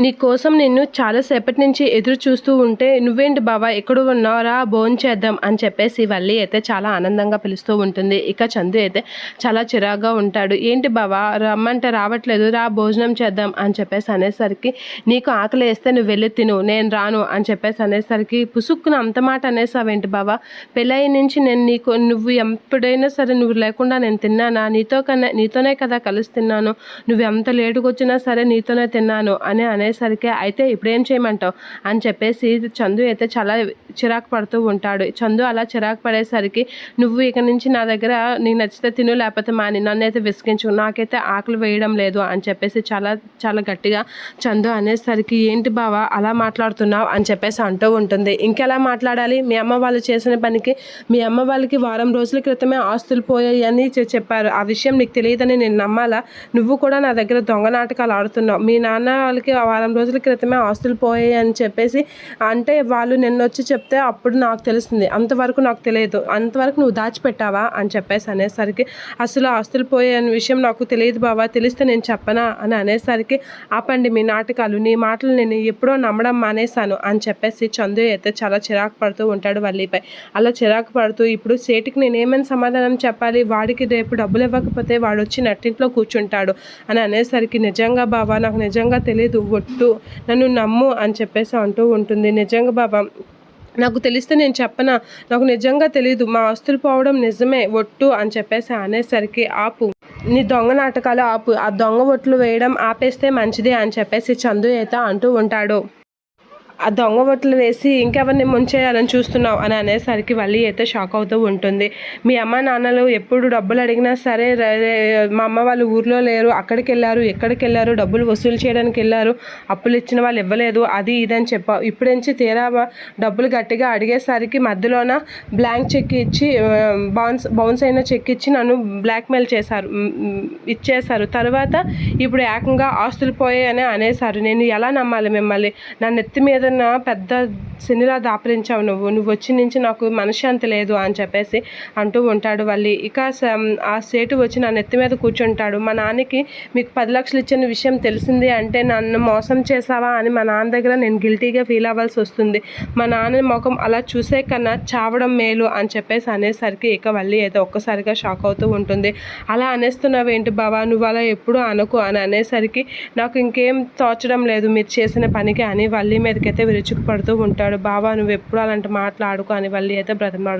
నీకోసం నిన్ను చాలాసేపటి నుంచి ఎదురు చూస్తూ ఉంటే నువ్వేంటి బావా ఎక్కడ ఉన్నారా భోజనం చేద్దాం అని చెప్పేసి వల్లి అయితే చాలా ఆనందంగా పిలుస్తూ ఉంటుంది. ఇక చందు అయితే చాలా చిరాగ్గా ఉంటాడు. ఏంటి బావా రమ్మంటే రావట్లేదు. రా భోజనం చేద్దాం అని చెప్పేసి అనేసరికి నీకు ఆకలి వేస్తే నువ్వు వెళ్ళి తిను. నేను రాను అని చెప్పేసి అనేసరికి పుసుక్కున అంత మాట అనేసావేంటి బావా? పెళ్ళయి నుంచి నేను నీకు నువ్వు ఎప్పుడైనా సరే నువ్వు లేకుండా నేను తిన్నానా? నీతో కన్నా నీతోనే కదా కలిసి తిన్నాను. నువ్వు ఎంత లేటుకు వచ్చినా సరే నీతోనే తిన్నాను అని అనే అనేసరికి అయితే ఇప్పుడేం చేయమంటావు? అని చెప్పేసి చందు అయితే చాలా చిరాకు పడుతూ ఉంటాడు. చందు అలా చిరాకు పడేసరికి నువ్వు ఇక నుంచి నా దగ్గర నీకు నచ్చితే తిను లేకపోతే మాని నన్ను అయితే విసిగించు నాకైతే ఆకలి వేయడం లేదు అని చెప్పేసి చాలా చాలా గట్టిగా చందు అనేసరికి ఏంటి బావా అలా మాట్లాడుతున్నావు అని చెప్పేసి అంటూ ఉంటుంది. ఇంకెలా మాట్లాడాలి? మీ అమ్మ వాళ్ళు చేసిన పనికి మీ అమ్మ వాళ్ళకి వారం రోజుల క్రితమే ఆస్తులు పోయాయి అని చెప్పారు. ఆ విషయం నీకు తెలియదని నేను నమ్మాలా? నువ్వు కూడా నా దగ్గర దొంగ నాటకాలు ఆడుతున్నావు. మీ నాన్న వాళ్ళకి ఆ వారం రోజుల క్రితమే ఆస్తులు పోయాయి అని చెప్పేసి అంటే వాళ్ళు నిన్న వచ్చి చెప్తే అప్పుడు నాకు తెలిసింది అంతవరకు నాకు తెలియదు. అంతవరకు నువ్వు దాచిపెట్టావా అని చెప్పేసి అనేసరికి అసలు ఆస్తులు పోయే అనే విషయం నాకు తెలియదు బావా తెలిస్తే నేను చెప్పనా అని అనేసరికి ఆపండి మీ నాటకాలు నీ మాటలు నేను ఎప్పుడో నమ్మడం మానేశాను అని చెప్పేసి చందు అయితే చాలా చిరాకు పడుతూ ఉంటాడు వల్లిపై. అలా చిరాకు పడుతూ ఇప్పుడు సేటికి నేను ఏమైనా సమాధానం చెప్పాలి? వాడికి రేపు డబ్బులు ఇవ్వకపోతే వాడు వచ్చి నట్టింట్లో కూర్చుంటాడు అని అనేసరికి నిజంగా బాబా నాకు నిజంగా తెలియదు ఒట్టు నన్ను నమ్ము అని చెప్పేసి అంటూ ఉంటుంది. నిజంగా బాబా నాకు తెలిస్తే నేను చెప్పనా? నాకు నిజంగా తెలియదు మా ఆస్తులు పోవడం నిజమే ఒట్టు అని చెప్పేసి అనేసరికి ఆపు. నీ దొంగ నాటకాలు ఆపు. ఆ దొంగ ఒట్లు వేయడం ఆపేస్తే మంచిది అని చెప్పేసి చందు అయితే అంటూ ఉంటాడు. ఆ దొంగ బొట్లు వేసి ఇంకెవరిని ముంచేయాలని చూస్తున్నావు అని అనేసరికి వల్లి అయితే షాక్ అవుతూ ఉంటుంది. మీ అమ్మ నాన్నలు ఎప్పుడు డబ్బులు అడిగినా సరే మా అమ్మ వాళ్ళు ఊర్లో లేరు అక్కడికి వెళ్ళారు ఎక్కడికి వెళ్ళారు డబ్బులు వసూలు చేయడానికి వెళ్ళారు అప్పులు ఇచ్చిన వాళ్ళు ఇవ్వలేదు అది ఇది అని చెప్పావు. ఇప్పుడెంచి తీరా డబ్బులు గట్టిగా అడిగేసరికి మధ్యలోన బ్లాంక్ చెక్ ఇచ్చి బౌన్స్ బౌన్స్ అయిన చెక్ ఇచ్చి నన్ను బ్లాక్మెయిల్ చేశారు. ఇచ్చేశారు. తర్వాత ఇప్పుడు ఏకంగా ఆస్తులు పోయాయని అనేసారు నేను ఎలా నమ్మాలి మిమ్మల్ని? నా నెత్తి మీద నా పెద్ద సినిలా దాపరించావు నువ్వు నువ్వు వచ్చి నుంచి నాకు మనశ్శాంతి లేదు అని చెప్పేసి అంటూ ఉంటాడు వల్లి. ఇక ఆ సేటు వచ్చి నా నెత్తి మీద కూర్చుంటాడు. మా నాన్నకి మీకు పది లక్షలు ఇచ్చిన విషయం తెలిసింది అంటే నన్ను మోసం చేసావా అని మా నాన్న దగ్గర నేను గిల్టీగా ఫీల్ అవ్వాల్సి వస్తుంది. మా నాన్న ముఖం అలా చూసే కన్నా చావడం మేలు అని చెప్పేసి అనేసరికి ఇక వల్లి ఏదో ఒక్కసారిగా షాక్ అవుతూ ఉంటుంది. అలా అనేస్తున్నావు ఏంటి బావా? నువ్వు అలా ఎప్పుడు అనకు అని అనేసరికి నాకు ఇంకేం తోచడం లేదు మీరు చేసిన పనికి అని వల్లి మీదకైతే విరుచుకు పడుతూ ఉంటాడు. బావా నువ్వు ఎప్పుడు అలాంటి మాట్లాడుకో అని వల్లి అయితే బ్రతిమాడు